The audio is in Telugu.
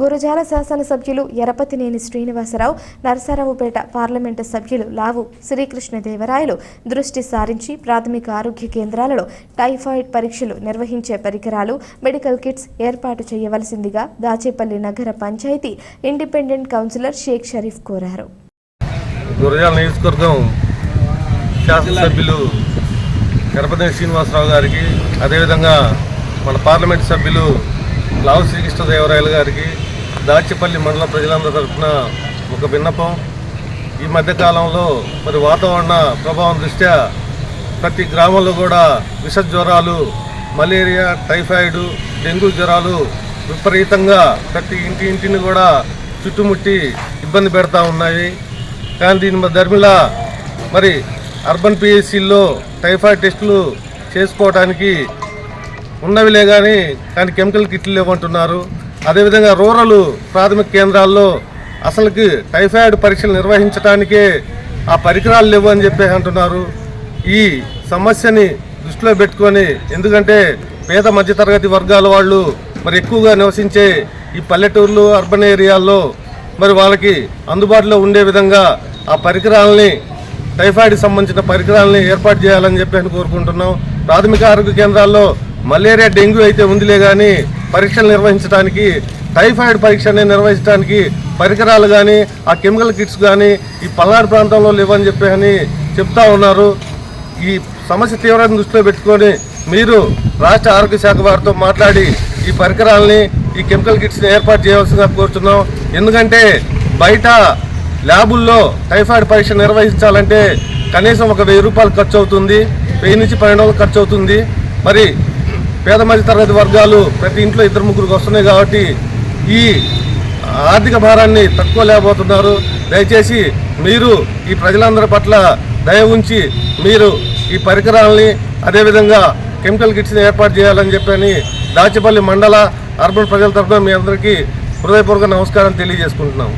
గురజాల శాసనసభ్యులు ఎరపతినేని శ్రీనివాసరావు నరసరావుపేట పార్లమెంటు సభ్యులు లావు శ్రీకృష్ణదేవరాయలు దృష్టి సారించి ప్రాథమిక ఆరోగ్య కేంద్రాలలో టైఫాయిడ్ పరీక్షలు నిర్వహించే పరికరాలు మెడికల్ కిట్స్ ఏర్పాటు చేయవలసిందిగా దాచేపల్లి నగర పంచాయతీ ఇండిపెండెంట్ కౌన్సిలర్ షేక్ షరీఫ్ కోరారు. గురజాల నియోజకవర్గం శాసనసభ్యులు గణపతి శ్రీనివాసరావు గారికి అదేవిధంగా మన పార్లమెంట్ సభ్యులు లావు శ్రీకృష్ణదేవరాయలు గారికి దాచిపల్లి మండల ప్రజలందరి తరఫున ఒక విన్నపం. ఈ మధ్యకాలంలో మరి వాతావరణ ప్రభావం దృష్ట్యా ప్రతి గ్రామంలో కూడా విష జ్వరాలు మలేరియా టైఫాయిడ్ డెంగ్యూ జ్వరాలు విపరీతంగా ప్రతి ఇంటి ఇంటిని కూడా చుట్టుముట్టి ఇబ్బంది పెడతా ఉన్నాయి. కానీ దీని ధర్మిళ మరి అర్బన్ పిఎస్సిల్లో టైఫాయిడ్ టెస్టులు చేసుకోవడానికి ఉన్నవిలే కానీ కానీ కెమికల్ కిట్లు లేవంటున్నారు. అదేవిధంగా రూరల్ ప్రాథమిక కేంద్రాల్లో అసలుకి టైఫాయిడ్ పరీక్షలు నిర్వహించడానికే ఆ పరికరాలు లేవు అని చెప్పి అంటున్నారు. ఈ సమస్యని దృష్టిలో పెట్టుకొని ఎందుకంటే పేద మధ్యతరగతి వర్గాల వాళ్ళు మరి ఎక్కువగా నివసించే ఈ పల్లెటూర్లు అర్బన్ ఏరియాల్లో మరి వాళ్ళకి అందుబాటులో ఉండే విధంగా ఆ పరికరాలని టైఫాయిడ్ సంబంధించిన పరికరాలని ఏర్పాటు చేయాలని చెప్పి అని కోరుకుంటున్నాం. ప్రాథమిక ఆరోగ్య కేంద్రాల్లో మలేరియా డెంగ్యూ అయితే ఉందిలే కానీ పరీక్షలు నిర్వహించడానికి టైఫాయిడ్ పరీక్షని నిర్వహించడానికి పరికరాలు కానీ ఆ కెమికల్ కిట్స్ కానీ ఈ పల్నాడు ప్రాంతంలో లేవని చెప్పి అని చెప్తా ఉన్నారు. ఈ సమస్య తీవ్రతను దృష్టిలో పెట్టుకొని మీరు రాష్ట్ర ఆరోగ్య శాఖ వారితో మాట్లాడి ఈ పరికరాలని ఈ కెమికల్ కిట్స్ని ఏర్పాటు చేయవలసిందిగా కోరుతున్నాం ఎందుకంటే బయట ల్యాబుల్లో టైఫాయిడ్ పరీక్ష నిర్వహించాలంటే కనీసం ఒక వెయ్యి రూపాయలు ఖర్చు అవుతుంది వెయ్యి నుంచి పన్నెండు వందలు ఖర్చు అవుతుంది మరి పేద మధ్య తరగతి వర్గాలు ప్రతి ఇంట్లో ఇద్దరు ముగ్గురికి వస్తున్నాయి కాబట్టి ఈ ఆర్థిక భారాన్ని తక్కువ లేకపోతున్నారు దయచేసి మీరు ఈ ప్రజలందరి పట్ల దయ ఉంచి మీరు ఈ పరికరాలని అదేవిధంగా కెమికల్ కిట్స్ని ఏర్పాటు చేయాలని చెప్పని దాచిపల్లి మండల అర్బన్ ప్రజల తరఫున మీ అందరికీ హృదయపూర్వక నమస్కారం తెలియజేసుకుంటున్నాము.